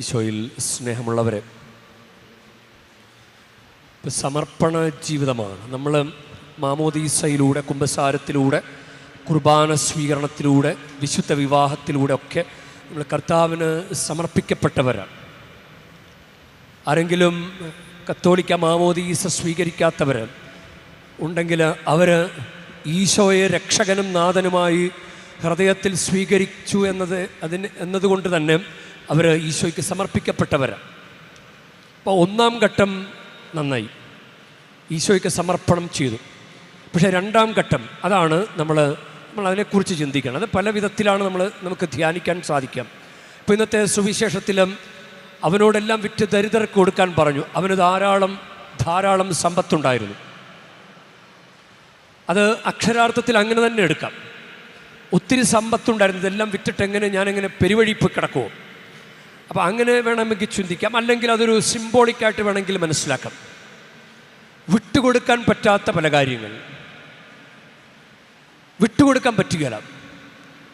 ഈശോയിൽ സ്നേഹമുള്ളവരെ ഇപ്പം സമർപ്പണ ജീവിതമാണ്. നമ്മൾ മാമോദീസയിലൂടെ കുംഭസാരത്തിലൂടെ കുർബാന സ്വീകരണത്തിലൂടെ വിശുദ്ധ വിവാഹത്തിലൂടെ ഒക്കെ നമ്മൾ കർത്താവിന് സമർപ്പിക്കപ്പെട്ടവരാണ്. ആരെങ്കിലും കത്തോലിക്ക മാമോദീസ സ്വീകരിക്കാത്തവർ ഉണ്ടെങ്കിൽ അവർ ഈശോയെ രക്ഷകനും നാഥനുമായി ഹൃദയത്തിൽ സ്വീകരിച്ചു എന്നത് അതിന് എന്നതുകൊണ്ട് തന്നെ അവർ ഈശോയ്ക്ക് സമർപ്പിക്കപ്പെട്ടവരാണ് അപ്പോൾ ഒന്നാം ഘട്ടം നന്നായി. ഈശോയ്ക്ക് സമർപ്പണം ചെയ്തു. പക്ഷേ രണ്ടാം ഘട്ടം അതാണ് നമ്മൾ നമ്മൾ അതിനെക്കുറിച്ച് ചിന്തിക്കണം. അത് പല വിധത്തിലാണ് നമ്മൾ നമുക്ക് ധ്യാനിക്കാൻ സാധിക്കാം. ഇപ്പോൾ ഇന്നത്തെ സുവിശേഷത്തിലും അവനോടെല്ലാം വിറ്റ് ദരിദ്രർക്ക് കൊടുക്കാൻ പറഞ്ഞു. അവന് ധാരാളം ധാരാളം സമ്പത്തുണ്ടായിരുന്നു. അത് അക്ഷരാർത്ഥത്തിൽ അങ്ങനെ തന്നെ എടുക്കാം. ഒത്തിരി സമ്പത്തുണ്ടായിരുന്നു. ഇതെല്ലാം വിറ്റിട്ട് എങ്ങനെ ഞാനെങ്ങനെ പെരുവഴിപ്പ് കിടക്കുമോ അപ്പോൾ അങ്ങനെ വേണമെങ്കിൽ ചിന്തിക്കാം. അല്ലെങ്കിൽ അതൊരു സിംബോളിക്കായിട്ട് വേണമെങ്കിൽ മനസ്സിലാക്കാം. വിട്ടുകൊടുക്കാൻ പറ്റാത്ത പല കാര്യങ്ങൾ. വിട്ടുകൊടുക്കാൻ പറ്റുകയില്ല.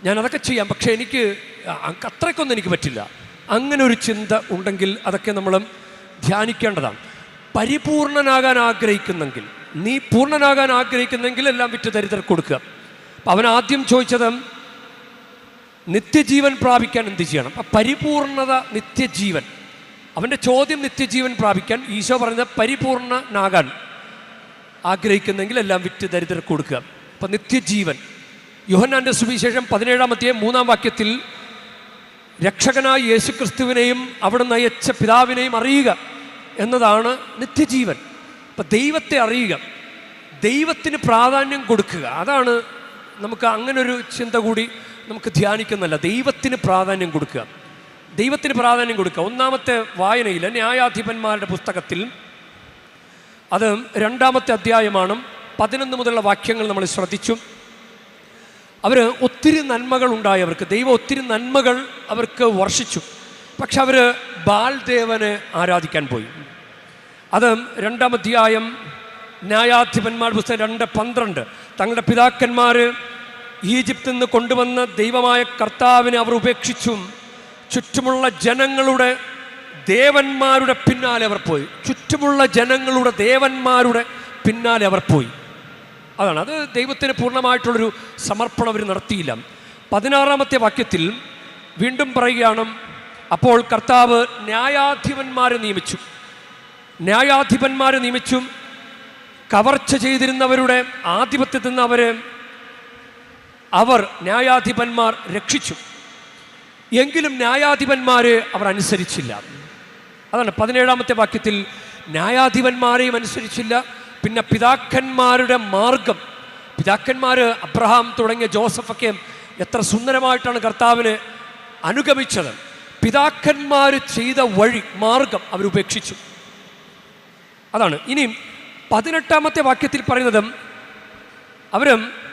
ഞാൻ അതൊക്കെ ചെയ്യാം. പക്ഷേ എനിക്ക് അത്രയ്ക്കൊന്നും എനിക്ക് പറ്റില്ല. അങ്ങനെ ഒരു ചിന്ത ഉണ്ടെങ്കിൽ അതൊക്കെ നമ്മൾ ധ്യാനിക്കേണ്ടതാണ്. പരിപൂർണനാകാൻ ആഗ്രഹിക്കുന്നെങ്കിൽ നീ പൂർണനാകാൻ ആഗ്രഹിക്കുന്നെങ്കിൽ എല്ലാം വിറ്റ് ദരിദ്രർക്ക് കൊടുക്കുക. അപ്പം അവൻ ആദ്യം ചോദിച്ചത് നിത്യജീവൻ പ്രാപിക്കാൻ എന്ത് ചെയ്യണം? അപ്പം പരിപൂർണത നിത്യജീവൻ. അവന്റെ ചോദ്യം നിത്യജീവൻ പ്രാപിക്കാൻ ഈശോ പറഞ്ഞ പരിപൂർണനാകാൻ ആഗ്രഹിക്കുന്നെങ്കിൽ എല്ലാം വിറ്റ് ദരിദ്രർക്ക് കൊടുക്കുക. അപ്പം നിത്യജീവൻ. യോഹന്നാന്റെ സുവിശേഷം പതിനേഴാമത്തെ മൂന്നാം വാക്യത്തിൽ രക്ഷകനായ യേശുക്രിസ്തുവിനെയും അവിടുന്ന് അയച്ച പിതാവിനെയും അറിയുക എന്നതാണ് നിത്യജീവൻ. അപ്പം ദൈവത്തെ അറിയുക. ദൈവത്തിന് പ്രാധാന്യം കൊടുക്കുക. അതാണ് നമുക്ക് അങ്ങനൊരു ചിന്ത കൂടി നമുക്ക് ധ്യാനിക്കുന്നല്ല ദൈവത്തിന് പ്രാധാന്യം കൊടുക്കുക. ദൈവത്തിന് പ്രാധാന്യം കൊടുക്കുക. ഒന്നാമത്തെ വായനയിൽ ന്യായാധിപന്മാരുടെ പുസ്തകത്തിൽ അത് രണ്ടാമത്തെ അധ്യായമാണ്. പതിനൊന്ന് മുതലുള്ള വാക്യങ്ങൾ നമ്മൾ ശ്രദ്ധിച്ചു. അവർ ഒത്തിരി നന്മകൾ ഉണ്ടായവർക്ക് ദൈവം ഒത്തിരി നന്മകൾ അവർക്ക് വർഷിച്ചു. പക്ഷെ അവർ ബാൽദേവനെ ആരാധിക്കാൻ പോയി. അത് രണ്ടാം അധ്യായം ന്യായാധിപന്മാർ പുസ്തകം രണ്ട് പന്ത്രണ്ട്. തങ്ങളുടെ പിതാക്കന്മാർ ഈജിപ്തിൽ നിന്ന് കൊണ്ടുവന്ന ദൈവമായ കർത്താവിനെ അവർ ഉപേക്ഷിച്ചു ചുറ്റുമുള്ള ജനങ്ങളുടെ ദേവന്മാരുടെ പിന്നാലെ അവർ പോയി. ചുറ്റുമുള്ള ജനങ്ങളുടെ ദേവന്മാരുടെ പിന്നാലെ അവർ പോയി. അതാണ്. അത് ദൈവത്തിന് പൂർണമായിട്ടുള്ളൊരു സമർപ്പണം അവർ നടത്തിയില്ല. പതിനാറാമത്തെ വാക്യത്തിൽ വീണ്ടും പറയുകയാണ് അപ്പോൾ കർത്താവ് ന്യായാധിപന്മാരെ നിയമിച്ചു. ന്യായാധിപന്മാരെ നിയമിച്ചും കവർച്ച ചെയ്തിരുന്നവരുടെ ആധിപത്യത്തിൽ നിന്ന് അവരെ അവർ ന്യായാധിപന്മാർ രക്ഷിച്ചു. എങ്കിലും ന്യായാധിപന്മാരെ അവർ അനുസരിച്ചില്ല. അതാണ് പതിനേഴാമത്തെ വാക്യത്തിൽ ന്യായാധിപന്മാരെയും അനുസരിച്ചില്ല. പിന്നെ പിതാക്കന്മാരുടെ മാർഗം. പിതാക്കന്മാർ അബ്രഹാം തുടങ്ങിയ ജോസഫൊക്കെ എത്ര സുന്ദരമായിട്ടാണ് കർത്താവിനെ അനുഗമിച്ചത്. പിതാക്കന്മാർ ചെയ്ത വഴി മാർഗം അവരുപേക്ഷിച്ചു അതാണ്. ഇനിയും പതിനെട്ടാമത്തെ വാക്യത്തിൽ പറയുന്നത് അവരും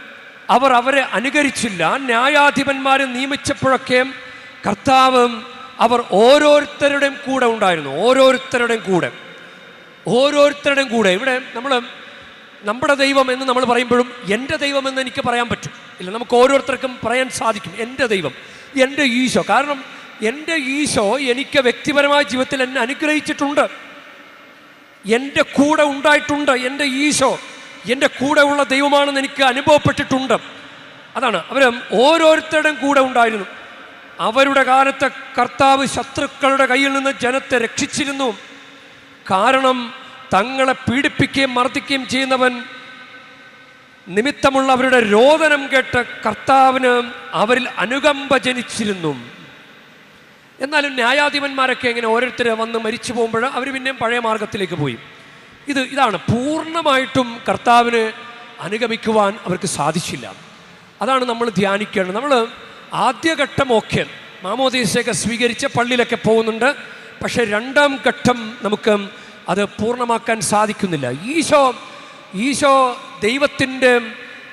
അവർ അവരെ അനുകരിച്ചില്ല. ന്യായാധിപന്മാരെ നിയമിച്ചപ്പോഴൊക്കെ കർത്താവ് അവർ ഓരോരുത്തരുടെയും കൂടെ ഉണ്ടായിരുന്നു. ഓരോരുത്തരുടെയും കൂടെ. ഓരോരുത്തരുടെയും കൂടെ. ഇവിടെ നമ്മൾ നമ്മുടെ ദൈവം എന്ന് നമ്മൾ പറയുമ്പോഴും എന്റെ ദൈവം എന്ന് എനിക്ക് പറയാൻ പറ്റും. ഇല്ല നമുക്ക് ഓരോരുത്തർക്കും പറയാൻ സാധിക്കും. എന്റെ ദൈവം എന്റെ ഈശോ. കാരണം എന്റെ ഈശോ എനിക്ക് വ്യക്തിപരമായ ജീവിതത്തിൽ എന്നെ അനുഗ്രഹിച്ചിട്ടുണ്ട്. എന്റെ കൂടെ ഉണ്ടായിട്ടുണ്ട് എന്റെ ഈശോ. എന്റെ കൂടെ ഉള്ള ദൈവമാണെന്ന് എനിക്ക് അനുഭവപ്പെട്ടിട്ടുണ്ട്. അതാണ് അവർ ഓരോരുത്തരുടെയും കൂടെ ഉണ്ടായിരുന്നു. അവരുടെ കാലത്തെ കർത്താവ് ശത്രുക്കളുടെ കയ്യിൽ നിന്ന് ജനത്തെ രക്ഷിച്ചിരുന്നു. കാരണം തങ്ങളെ പീഡിപ്പിക്കുകയും മർദ്ദിക്കുകയും ചെയ്യുന്നവൻ നിമിത്തമുള്ള അവരുടെ രോദനം കേട്ട് കർത്താവിന് അവരിൽ അനുകമ്പ ജനിച്ചിരുന്നു. എന്നാലും ന്യായാധിപന്മാരൊക്കെ ഇങ്ങനെ ഓരോരുത്തർ വന്ന് മരിച്ചു പോകുമ്പോൾ അവർ പിന്നെയും പഴയ മാർഗത്തിലേക്ക് പോയി. ഇത് ഇതാണ്. പൂർണമായിട്ടും കർത്താവിന് അനുഗമിക്കുവാൻ അവർക്ക് സാധിച്ചില്ല. അതാണ് നമ്മൾ ധ്യാനിക്കേണ്ടത്. നമ്മൾ ആദ്യഘട്ടമൊക്കെ മാമോദീസയൊക്കെ സ്വീകരിച്ച് പള്ളിയിലൊക്കെ പോകുന്നുണ്ട്. പക്ഷേ രണ്ടാം ഘട്ടം നമുക്ക് അത് പൂർണമാക്കാൻ സാധിക്കുന്നില്ല. ഈശോ ഈശോ ദൈവത്തിന്റെ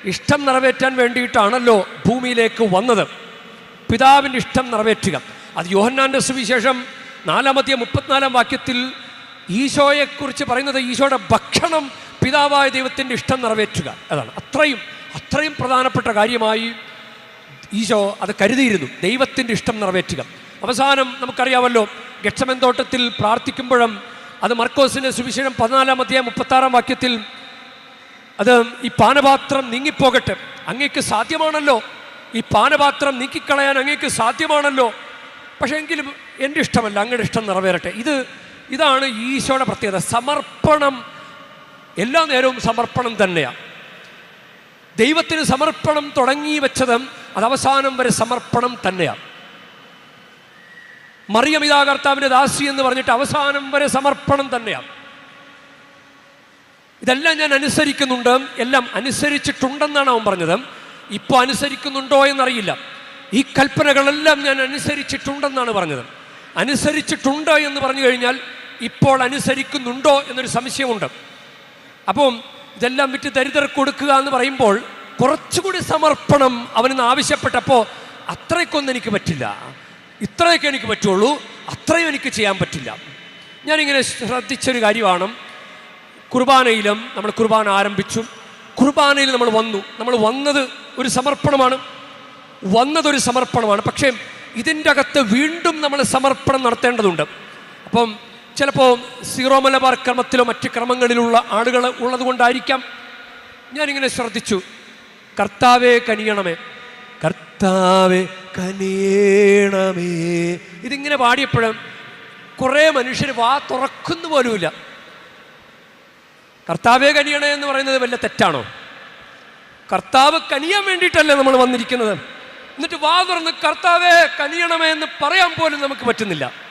ഇഷ്ടം നിറവേറ്റാൻ വേണ്ടിയിട്ടാണല്ലോ ഭൂമിയിലേക്ക് വന്നത്. പിതാവിന്റെ ഇഷ്ടം നിറവേറ്റുക. അത് യോഹന്നാന്റെ സുവിശേഷം നാലാമത്തെ മുപ്പത്തിനാലാം വാക്യത്തിൽ ഈശോയെക്കുറിച്ച് പറയുന്നത് ഈശോയുടെ ഭക്ഷണം പിതാവായ ദൈവത്തിന്റെ ഇഷ്ടം നിറവേറ്റുക അതാണ് അത്രയും അത്രയും പ്രധാനപ്പെട്ട കാര്യമായി ഈശോ അത് കരുതിയിരുന്നു. ദൈവത്തിന്റെ ഇഷ്ടം നിറവേറ്റുക. അവസാനം നമുക്കറിയാമല്ലോ ഗക്ഷമെന്തോട്ടത്തിൽ പ്രാർത്ഥിക്കുമ്പോഴും അത് മർക്കോസിന്റെ സുവിശേഷം പതിനാലാം അധ്യായം മുപ്പത്താറാം വാക്യത്തിൽ അത് ഈ പാനപാത്രം നീങ്ങിപ്പോകട്ടെ അങ്ങേക്ക് സാധ്യമാണല്ലോ. ഈ പാനപാത്രം നീക്കിക്കളയാൻ അങ്ങേക്ക് സാധ്യമാണല്ലോ. പക്ഷേ എങ്കിലും എന്റെ ഇഷ്ടമല്ല അങ്ങയുടെ ഇഷ്ടം നിറവേറട്ടെ. ഇത് ഇതാണ് ഈശോയുടെ പ്രത്യേകത. സമർപ്പണം. എല്ലാ നേരവും സമർപ്പണം തന്നെയാണ് ദൈവത്തിന് സമർപ്പണം തുടങ്ങി വെച്ചതും അത് അവസാനം വരെ സമർപ്പണം തന്നെയാണ് മറിയമിതാ കർത്താവിന്റെ ദാസി എന്ന് പറഞ്ഞിട്ട് അവസാനം വരെ സമർപ്പണം തന്നെയാണ് ഇതെല്ലാം ഞാൻ അനുസരിക്കുന്നുണ്ട്. എല്ലാം അനുസരിച്ചിട്ടുണ്ടെന്നാണ് അവൻ പറഞ്ഞത്. ഇപ്പോൾ അനുസരിക്കുന്നുണ്ടോ എന്നറിയില്ല. ഈ കൽപ്പനകളെല്ലാം ഞാൻ അനുസരിച്ചിട്ടുണ്ടെന്നാണ് പറഞ്ഞത്. അനുസരിച്ചിട്ടുണ്ട് എന്ന് പറഞ്ഞു കഴിഞ്ഞാൽ ഇപ്പോൾ അനുസരിക്കുന്നുണ്ടോ എന്നൊരു സംശയമുണ്ട്. അപ്പം ഇതെല്ലാം വിറ്റ് ദരിദ്രർ കൊടുക്കുക എന്ന് പറയുമ്പോൾ കുറച്ചുകൂടി സമർപ്പണം അവനെന്ന് ആവശ്യപ്പെട്ടപ്പോൾ അത്രയ്ക്കൊന്നും എനിക്ക് പറ്റില്ല. ഇത്രയൊക്കെ എനിക്ക് പറ്റുള്ളൂ. അത്രയും എനിക്ക് ചെയ്യാൻ പറ്റില്ല. ഞാനിങ്ങനെ ശ്രദ്ധിച്ചൊരു കാര്യമാണ്. കുർബാനയിലും നമ്മൾ കുർബാന ആരംഭിച്ചു. കുർബാനയിൽ നമ്മൾ വന്നു. നമ്മൾ വന്നത് ഒരു സമർപ്പണമാണ്. വന്നതൊരു സമർപ്പണമാണ്. പക്ഷേ ഇതിന്റെ അകത്ത് വീണ്ടും നമ്മൾ സമർപ്പണം നടത്തേണ്ടതുണ്ട്. അപ്പം ചിലപ്പോൾ സീറോ മലബാർ ക്രമത്തിലോ മറ്റ് ക്രമങ്ങളിലുള്ള ആളുകൾ ഉള്ളത് കൊണ്ടായിരിക്കാം ഞാനിങ്ങനെ ശ്രദ്ധിച്ചു. കർത്താവേ കനിയണമേ. കർത്താവേ കനിയണമേ. ഇതിങ്ങനെ പാടിയപ്പോഴും കുറേ മനുഷ്യർ വാ തുറക്കുന്നു പോലുമില്ല. കർത്താവെ കനിയണേ എന്ന് പറയുന്നത് വല്ല തെറ്റാണോ? കർത്താവ് കനിയാൻ വേണ്ടിയിട്ടല്ലേ നമ്മൾ വന്നിരിക്കുന്നത്. എന്നിട്ട് വാ തുറന്ന് കർത്താവെ കനിയണമേ എന്ന് പറയാൻ പോലും നമുക്ക് പറ്റുന്നില്ല.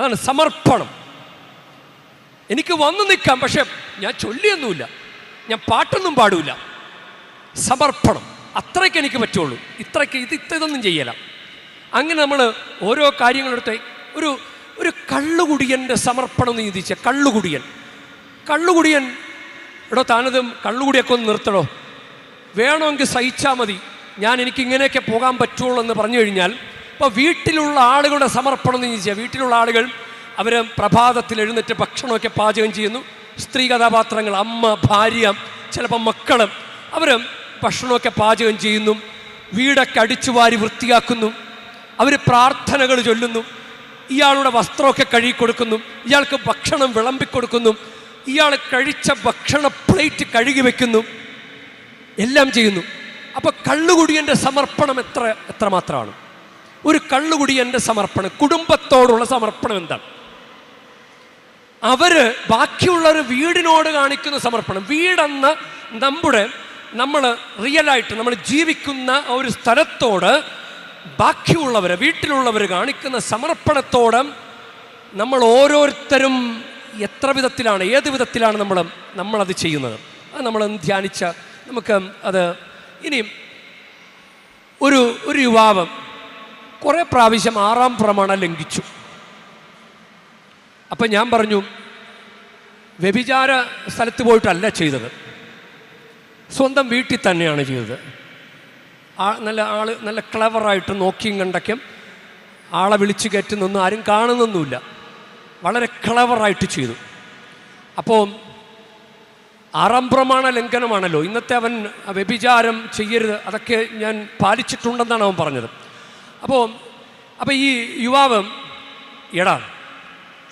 അതാണ് സമർപ്പണം. എനിക്ക് വന്നു നിൽക്കാം പക്ഷെ ഞാൻ ചൊല്ലിയൊന്നുമില്ല. ഞാൻ പാട്ടൊന്നും പാടൂല. സമർപ്പണം. അത്രയ്ക്ക് എനിക്ക് പറ്റുള്ളൂ. ഇത്രയ്ക്ക് ഇത് ഇത്ര ഇതൊന്നും ചെയ്യല. അങ്ങനെ നമ്മൾ ഓരോ കാര്യങ്ങളെടുത്ത് ഒരു ഒരു കള്ളുകുടിയന്റെ സമർപ്പണം എന്ന് ചിന്തിച്ച കള്ളുകുടിയൻ. കള്ളുകുടിയൻ എടോ താനതും കള്ളുകുടിയൊക്കെ ഒന്ന് നിർത്തണോ വേണമെങ്കിൽ സഹിച്ചാൽ മതി. ഞാൻ എനിക്ക് ഇങ്ങനെയൊക്കെ പോകാൻ പറ്റുള്ളൂ എന്ന് പറഞ്ഞു കഴിഞ്ഞാൽ ഇപ്പോൾ വീട്ടിലുള്ള ആളുകളുടെ സമർപ്പണം എന്ന് ചെയ്യുക വീട്ടിലുള്ള ആളുകൾ അവർ പ്രഭാതത്തിൽ എഴുന്നേറ്റ് ഭക്ഷണമൊക്കെ പാചകം ചെയ്യുന്നു. സ്ത്രീ കഥാപാത്രങ്ങൾ അമ്മ ഭാര്യ ചിലപ്പോൾ മക്കൾ അവർ ഭക്ഷണമൊക്കെ പാചകം ചെയ്യുന്നു. വീടൊക്കെ അടിച്ചു വാരി വൃത്തിയാക്കുന്നു. അവർ പ്രാർത്ഥനകൾ ചൊല്ലുന്നു. ഇയാളുടെ വസ്ത്രമൊക്കെ കഴുകി കൊടുക്കുന്നു. ഇയാൾക്ക് ഭക്ഷണം വിളമ്പിക്കൊടുക്കുന്നു ഇയാൾ കഴിച്ച ഭക്ഷണ പ്ലേറ്റ് കഴുകി വെക്കുന്നു. എല്ലാം ചെയ്യുന്നു. അപ്പോൾ കള്ളുകുടിയന്റെ സമർപ്പണം എത്ര എത്രമാത്രമാണ് ഒരു കള്ളുകുടിയന്റെ സമർപ്പണം. കുടുംബത്തോടുള്ള സമർപ്പണം എന്താണ്? അവർ ഒരു വീടിനോട് കാണിക്കുന്ന സമർപ്പണം. വീടെന്ന നമ്മുടെ നമ്മൾ റിയലായിട്ട് നമ്മൾ ജീവിക്കുന്ന ആ ഒരു സ്ഥലത്തോട് ബാക്കിയുള്ളവർ വീട്ടിലുള്ളവർ കാണിക്കുന്ന സമർപ്പണത്തോട് നമ്മൾ ഓരോരുത്തരും എത്ര വിധത്തിലാണ് ഏത് വിധത്തിലാണ് നമ്മൾ നമ്മളത് ചെയ്യുന്നത്? അത് നമ്മൾ ധ്യാനിച്ച നമുക്ക് അത് ഇനിയും ഒരു ഒരു യുവാവ് കുറേ പ്രാവശ്യം ആറാം പ്രമാണം ലംഘിച്ചു. അപ്പം ഞാൻ പറഞ്ഞു വ്യഭിചാര സ്ഥലത്ത് പോയിട്ടല്ല ചെയ്തത്. സ്വന്തം വീട്ടിൽ തന്നെയാണ് ചെയ്തത്. ആ നല്ല ആൾ നല്ല ക്ലവറായിട്ട് നോക്കിയും കണ്ടൊക്കെ ആളെ വിളിച്ച് കയറ്റുന്നൊന്നും ആരും കാണുന്നൊന്നുമില്ല. വളരെ ക്ലവറായിട്ട് ചെയ്തു. അപ്പോൾ ആറാം പ്രമാണ ലംഘനമാണല്ലോ. ഇന്നത്തെ അവൻ വ്യഭിചാരം ചെയ്യരുത് അതൊക്കെ ഞാൻ പാലിച്ചിട്ടുണ്ടെന്നാണ് അവൻ പറഞ്ഞത്. അപ്പോൾ അപ്പോൾ ഈ യുവാവ് എടാ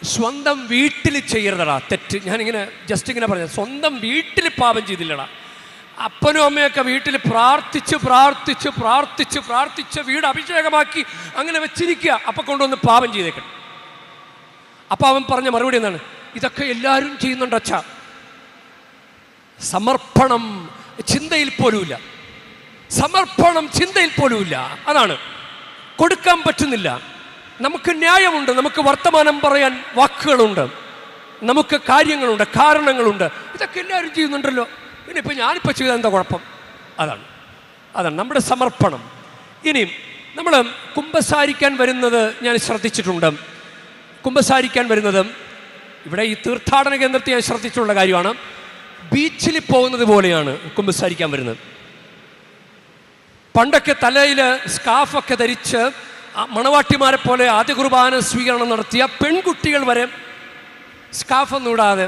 സ്വന്തം വീട്ടിൽ ചെയ്യരുതടാ തെറ്റ്. ഞാനിങ്ങനെ ജസ്റ്റ് ഇങ്ങനെ പറഞ്ഞത്. സ്വന്തം വീട്ടിൽ പാപം ചെയ്തില്ലടാ. അപ്പനും അമ്മയൊക്കെ വീട്ടിൽ പ്രാർത്ഥിച്ച് പ്രാർത്ഥിച്ച് പ്രാർത്ഥിച്ച് പ്രാർത്ഥിച്ച് വീട് അഭിഷേകമാക്കി അങ്ങനെ വെച്ചിരിക്കുക. അപ്പം കൊണ്ടുവന്ന് പാപം ചെയ്തേക്കണം. അപ്പം അവൻ പറഞ്ഞ മറുപടി എന്താണ്? ഇതൊക്കെ എല്ലാവരും ചെയ്യുന്നുണ്ട് അച്ഛ. സമർപ്പണം ചിന്തയിൽ പോലുമില്ല. സമർപ്പണം ചിന്തയിൽ പോലുമില്ല. അതാണ്. കൊടുക്കാൻ പറ്റുന്നില്ല. നമുക്ക് ന്യായമുണ്ട് നമുക്ക് വർത്തമാനം പറയാൻ വാക്കുകളുണ്ട് നമുക്ക് കാര്യങ്ങളുണ്ട് കാരണങ്ങളുണ്ട്. ഇതൊക്കെ എല്ലാവരും ചെയ്യുന്നുണ്ടല്ലോ. പിന്നെ ഇപ്പം ഞാനിപ്പോൾ ചെയ്ത എന്താ കുഴപ്പം? അതാണ്. അതാണ് നമ്മുടെ സമർപ്പണം. ഇനിയും നമ്മൾ കുംഭസാരിക്കാൻ വരുന്നത് ഞാൻ ശ്രദ്ധിച്ചിട്ടുണ്ട്. കുംഭസാരിക്കാൻ വരുന്നത് ഇവിടെ ഈ തീർത്ഥാടന കേന്ദ്രത്തിൽ ഞാൻ ശ്രദ്ധിച്ചിട്ടുള്ള കാര്യമാണ്. ബീച്ചിൽ പോകുന്നത് പോലെയാണ് കുംഭസാരിക്കാൻ വരുന്നത്. പണ്ടൊക്കെ തലയിൽ സ്കാഫൊക്കെ ധരിച്ച് മണവാട്ടിമാരെ പോലെ ആദ്യ കുർബാന സ്വീകരണം നടത്തിയ പെൺകുട്ടികൾ വരെ സ്കാഫൊന്നും ഇടാതെ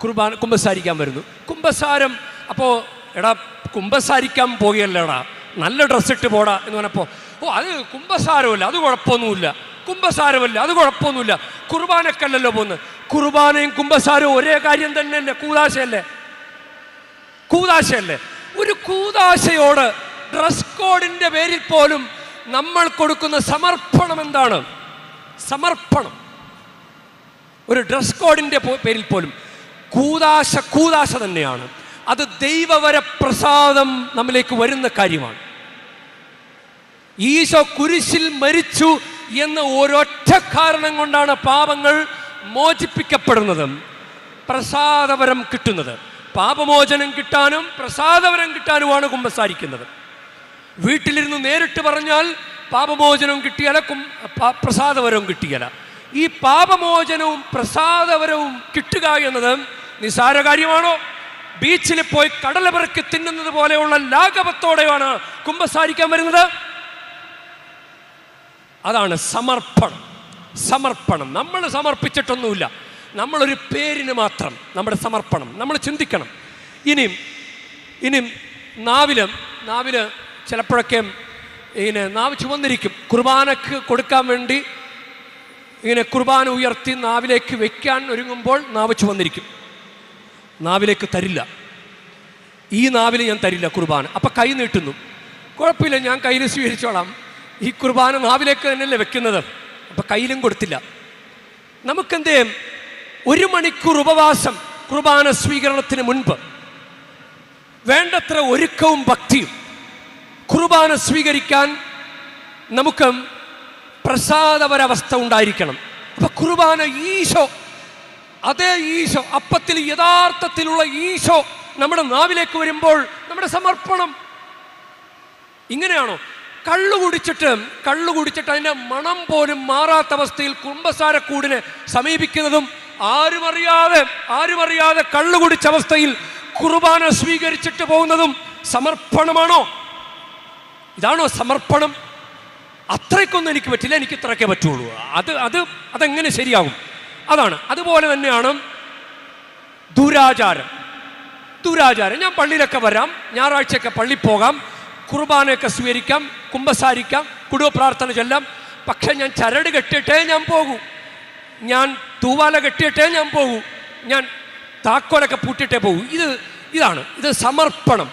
കുർബാന കുമ്പസാരിക്കാൻ വരുന്നു. കുമ്പസാരം അപ്പോൾ എടാ കുമ്പസാരിക്കാൻ പോകുകയല്ലേടാ നല്ല ഡ്രസ്സ് ഇട്ട് പോടാ എന്ന് പറഞ്ഞപ്പോൾ ഓ അത് കുംഭസാരമല്ല അത് കുഴപ്പമൊന്നുമില്ല കുംഭസാരമല്ല അത് കുഴപ്പമൊന്നുമില്ല കുർബാനക്കല്ലല്ലോ പോകുന്നത് കുർബാനയും കുംഭസാരവും ഒരേ കാര്യം തന്നെയല്ലേ കൂതാശയല്ലേ? കൂതാശയല്ലേ? ഒരു കൂതാശയോട് ഡ്രസ് കോഡിന്റെ പേരിൽ പോലും നമ്മൾ കൊടുക്കുന്ന സമർപ്പണം എന്താണ്? സമർപ്പണം. ഒരു ഡ്രസ് കോഡിന്റെ പേരിൽ പോലും. കൂതാശ കൂതാശ തന്നെയാണ്. അത് ദൈവവര പ്രസാദം നമ്മിലേക്ക് വരുന്ന കാര്യമാണ്. ഈശോ കുരിശിൽ മരിച്ചു എന്ന ഒരൊറ്റ കാരണം കൊണ്ടാണ് പാപങ്ങൾ മോചിപ്പിക്കപ്പെടുന്നത്. പ്രസാദവരം കിട്ടുന്നത്. പാപമോചനം കിട്ടാനും പ്രസാദവരം കിട്ടാനുമാണ് കുമ്പസാരിക്കുന്നത്. വീട്ടിലിരുന്ന് നേരിട്ട് പറഞ്ഞാൽ പാപമോചനവും കിട്ടിയല കും പ- പ്രസാദവരവും കിട്ടിയല ഈ പാപമോചനവും പ്രസാദവരവും കിട്ടുക എന്നത് നിസാര കാര്യമാണോ? ബീച്ചിൽ പോയി കടലപിറക്കി തിന്നുന്നത് പോലെയുള്ള ലാഘവത്തോടെയാണ് കുംഭസാരിക്കാൻ വരുന്നത്. അതാണ് സമർപ്പണം. സമർപ്പണം. നമ്മൾ സമർപ്പിച്ചിട്ടൊന്നുമില്ല. നമ്മളൊരു പേരിന് മാത്രം നമ്മുടെ സമർപ്പണം. നമ്മൾ ചിന്തിക്കണം. ഇനിയും ഇനിയും നാവിലും നാവിൽ ചിലപ്പോഴൊക്കെ ഇങ്ങനെ നാവ് ചുവന്നിരിക്കും. കുർബാനക്ക് കൊടുക്കാൻ വേണ്ടി ഇങ്ങനെ കുർബാന ഉയർത്തി നാവിലേക്ക് വെക്കാൻ ഒരുങ്ങുമ്പോൾ നാവ് ചുവന്നിരിക്കും. നാവിലേക്ക് തരില്ല. ഈ നാവിൽ ഞാൻ തരില്ല കുർബാന. അപ്പം കൈ നീട്ടുന്നു. കുഴപ്പമില്ല ഞാൻ കയ്യിൽ സ്വീകരിച്ചോളാം. ഈ കുർബാന നാവിലേക്ക് തന്നെയല്ലേ വെക്കുന്നത്? അപ്പം കയ്യിലും കൊടുത്തില്ല. നമുക്കെന്തേ? ഒരു മണിക്കൂർ ഉപവാസം കുർബാന സ്വീകരണത്തിന് മുൻപ് വേണ്ടത്ര ഒരുക്കവും ഭക്തിയും കുർബാന സ്വീകരിക്കാൻ നമുക്ക് പ്രസാദപരവസ്ഥ ഉണ്ടായിരിക്കണം. അപ്പൊ കുർബാന ഈശോ അതേ ഈശോ അപ്പത്തിൽ യഥാർത്ഥത്തിലുള്ള ഈശോ നമ്മുടെ നാവിലേക്ക് വരുമ്പോൾ നമ്മുടെ സമർപ്പണം. ഇങ്ങനെയാണോ? കള്ളു കുടിച്ചിട്ട് കള്ളു കുടിച്ചിട്ട് അതിന്റെ മണം പോലും മാറാത്ത അവസ്ഥയിൽ കുംഭസാരക്കൂടിനെ സമീപിക്കുന്നതും ആരും അറിയാതെ ആരും അറിയാതെ കള്ളു കുടിച്ച അവസ്ഥയിൽ കുർബാന സ്വീകരിച്ചിട്ട് പോകുന്നതും സമർപ്പണമാണോ? ഇതാണോ സമർപ്പണം? അത്രയ്ക്കൊന്നും എനിക്ക് പറ്റില്ല എനിക്ക് ഇത്രയൊക്കെ പറ്റുള്ളൂ. അത് അത് അതെങ്ങനെ ശരിയാകും? അതാണ്. അതുപോലെ തന്നെയാണ് ദുരാചാരം. ദുരാചാരം. ഞാൻ പള്ളിയിലൊക്കെ വരാം ഞായറാഴ്ചയൊക്കെ പള്ളി പോകാം കുർബാനയൊക്കെ സ്വീകരിക്കാം കുമ്പസാരിക്കാം കുടുംബ പ്രാർത്ഥന ചെല്ലാം. പക്ഷെ ഞാൻ ചരട് കെട്ടിയിട്ടേ ഞാൻ പോകൂ. ഞാൻ തൂവാല കെട്ടിയിട്ടേ ഞാൻ പോകൂ. ഞാൻ താക്കോലൊക്കെ പൂട്ടിയിട്ടേ പോകൂ. ഇത് ഇതാണ്. ഇത് സമർപ്പണം.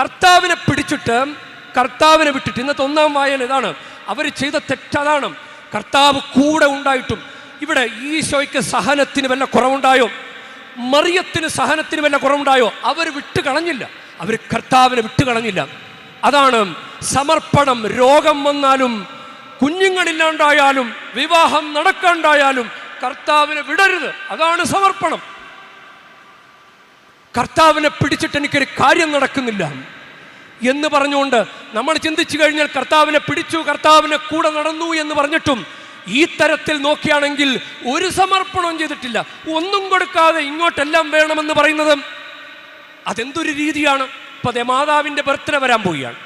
കർത്താവിനെ പിടിച്ചിട്ട് കർത്താവിനെ വിട്ടിട്ട്. ഇന്നത്തെ ഒന്നാം വായന ഇതാണ്. അവർ ചെയ്ത തെറ്റതാണ്. കർത്താവ് കൂടെ ഉണ്ടായിട്ടും. ഇവിടെ ഈശോയ്ക്ക് സഹനത്തിന് വല്ല കുറവുണ്ടായോ? മറിയത്തിന് സഹനത്തിന് വല്ല കുറവുണ്ടായോ? അവർ വിട്ടു കളഞ്ഞില്ല. അവർ കർത്താവിനെ വിട്ടു കളഞ്ഞില്ല. അതാണ് സമർപ്പണം. രോഗം വന്നാലും കുഞ്ഞുങ്ങളില്ലാണ്ടായാലും വിവാഹം നടക്കാണ്ടായാലും കർത്താവിനെ വിടരുത്. അതാണ് സമർപ്പണം. കർത്താവിനെ പിടിച്ചിട്ട് എനിക്കൊരു കാര്യം നടക്കുന്നില്ല. എന്ന് പറഞ്ഞുകൊണ്ട് നമ്മൾ ചിന്തിച്ചു കഴിഞ്ഞാൽ കർത്താവിനെ പിടിച്ചു കർത്താവിനെ കൂടെ നടന്നു എന്ന് പറഞ്ഞിട്ടും ഈ തരത്തിൽ നോക്കിയാണെങ്കിൽ ഒരു സമർപ്പണവും ചെയ്തിട്ടില്ല. ഒന്നും കൊടുക്കാതെ ഇങ്ങോട്ടെല്ലാം വേണമെന്ന് പറയുന്നത് അതെന്തൊരു രീതിയാണ്? ഇപ്പൊ ദേ മാതാവിന്റെ ബർത്ത്ഡേ വരാൻ പോവുകയാണ്.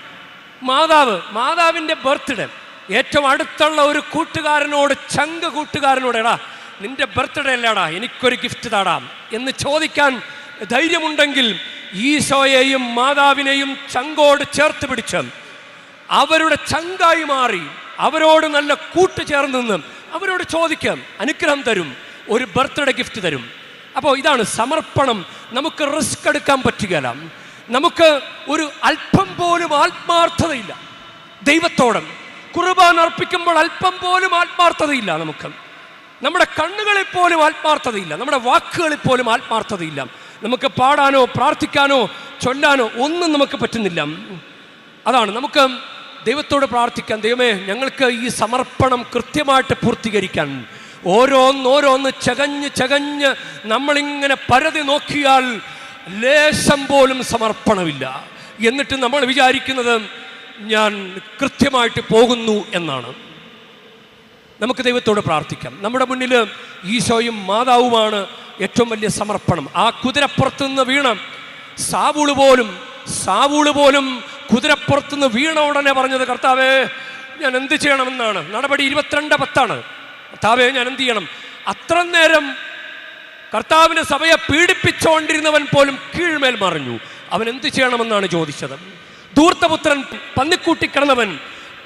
മാതാവ് മാതാവിന്റെ ബർത്ത്ഡേ. ഏറ്റവും അടുത്തുള്ള ഒരു കൂട്ടുകാരനോട് ചങ്ക കൂട്ടുകാരനോട് എടാ നിന്റെ ബർത്ത്ഡേ അല്ലേടാ എനിക്കൊരു ഗിഫ്റ്റ് താടാം എന്ന് ചോദിക്കാൻ ധൈര്യമുണ്ടെങ്കിൽ ഈശോയെയും മാതാവിനെയും ചങ്കോട് ചേർത്ത് പിടിച്ച് അവരുടെ ചങ്കായി മാറി അവരോട് നല്ല കൂട്ട് ചേർന്ന് നിന്ന് അവരോട് ചോദിക്കാം അനുഗ്രഹം തരും ഒരു ബർത്ത്ഡേ ഗിഫ്റ്റ് തരും. അപ്പോൾ ഇതാണ് സമർപ്പണം. നമുക്ക് റിസ്ക് എടുക്കാൻ പറ്റുകയില്ല. നമുക്ക് ഒരു അല്പം പോലും ആത്മാർത്ഥതയില്ല. ദൈവത്തോട് കുർബാൻ അർപ്പിക്കുമ്പോൾ അല്പം പോലും ആത്മാർത്ഥതയില്ല നമുക്ക്. നമ്മുടെ കണ്ണുകളിൽ പോലും ആത്മാർത്ഥതയില്ല. നമ്മുടെ വാക്കുകളിൽ പോലും ആത്മാർത്ഥതയില്ല. നമുക്ക് പാടാനോ പ്രാർത്ഥിക്കാനോ ചൊല്ലാനോ ഒന്നും നമുക്ക് പറ്റുന്നില്ല. അതാണ് നമുക്ക് ദൈവത്തോട് പ്രാർത്ഥിക്കാം. ദൈവമേ ഞങ്ങൾക്ക് ഈ സമർപ്പണം കൃത്യമായിട്ട് പൂർത്തീകരിക്കാൻ. ഓരോന്നോരോന്ന് ചകഞ്ഞ് ചകഞ്ഞ് നമ്മളിങ്ങനെ പരതി നോക്കിയാൽ ലേശം പോലും സമർപ്പണമില്ല. എന്നിട്ട് നമ്മൾ വിചാരിക്കുന്നത് ഞാൻ കൃത്യമായിട്ട് പോകുന്നു എന്നാണ്. നമുക്ക് ദൈവത്തോട് പ്രാർത്ഥിക്കാം. നമ്മുടെ മുന്നിൽ ഈശോയും മാതാവുമാണ് ഏറ്റവും വലിയ സമർപ്പണം. ആ കുതിരപ്പുറത്ത് നിന്ന് വീണ സാവൂൾ പോലും സാവൂൾ പോലും കുതിരപ്പുറത്ത് നിന്ന് വീണ ഉടനെ പറഞ്ഞത് കർത്താവേ ഞാൻ എന്ത് ചെയ്യണമെന്നാണ്? നടപടി ഇരുപത്തിരണ്ട് പത്താണ്. കർത്താവേ ഞാൻ എന്ത് ചെയ്യണം? അത്ര നേരം കർത്താവിന് സഭയെ പീഡിപ്പിച്ചുകൊണ്ടിരുന്നവൻ പോലും കീഴ്മേൽ മറിഞ്ഞു. അവൻ എന്ത് ചെയ്യണമെന്നാണ് ചോദിച്ചത്? ധൂർത്തപുത്രൻ പന്നിക്കൂട്ടി കിടന്നവൻ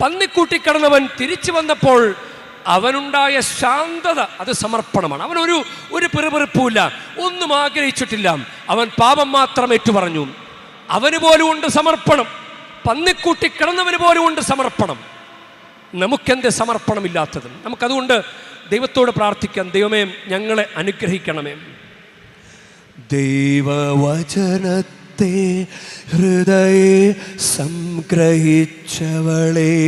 പന്നിക്കൂട്ടി കിടന്നവൻ തിരിച്ചു വന്നപ്പോൾ അവനുണ്ടായ ശാന്തത അത് സമർപ്പണമാണ്. അവനൊരു ഒരു പിറുപിറുപ്പുമില്ല. ഒന്നും ആഗ്രഹിച്ചിട്ടില്ല. അവൻ പാപം മാത്രം ഏറ്റുപറഞ്ഞു. അവന് പോലും ഉണ്ട് സമർപ്പണം. പന്നിക്കൂട്ടി കിടന്നവന് പോലും ഉണ്ട് സമർപ്പണം. നമുക്കെന്ത് സമർപ്പണമില്ലാത്തത് നമുക്കതുകൊണ്ട് ദൈവത്തോട് പ്രാർത്ഥിക്കാം. ദൈവമേ ഞങ്ങളെ അനുഗ്രഹിക്കണമേ. ദൈവവചനത്തെ ഹൃദയ സംഗ്രഹിച്ചവളെ.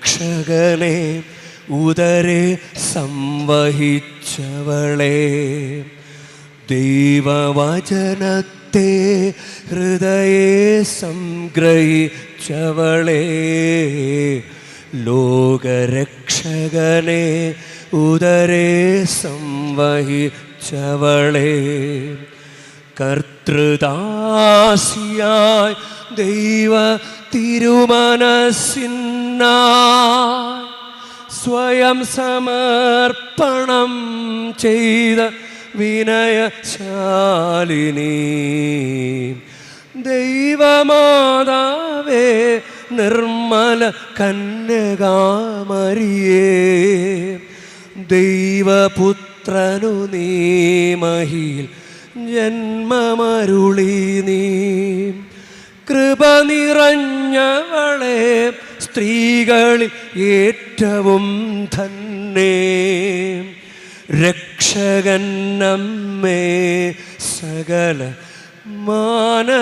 ലോകരക്ഷകനെ ഉദരെ സംവഹിച്ചവളെ. ദൈവവചനത്തെ ഹൃദയെ സംഗ്രഹിച്ചവളെ. ലോകരക്ഷകനെ ഉദരെ സംവഹിച്ചവളെ. കർത്തൃദാസിയായി ദൈവ സ്വയം സമർപ്പണം ചെയ്ത വിനയശാലിനി. ദൈവമാതാവേ നിർമ്മല കന്യകാമരിയേ. ദൈവപുത്രനു നീ മഹിയിൽ ജന്മമരുളി നീ. കൃപ നിറഞ്ഞവളെ സ്ത്രീകളിൽ ഏറ്റവും തന്നെ രക്ഷകൻ നമ്മേ സകല മാനവർക്കമ്മേ.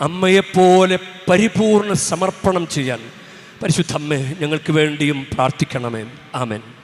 അമ്മയെപ്പോലെ പരിപൂർണ സമർപ്പണം ചെയ്യാൻ പരിശുദ്ധമ്മേ ഞങ്ങൾക്ക് വേണ്ടിയും പ്രാർത്ഥിക്കണമേ. ആമേൻ.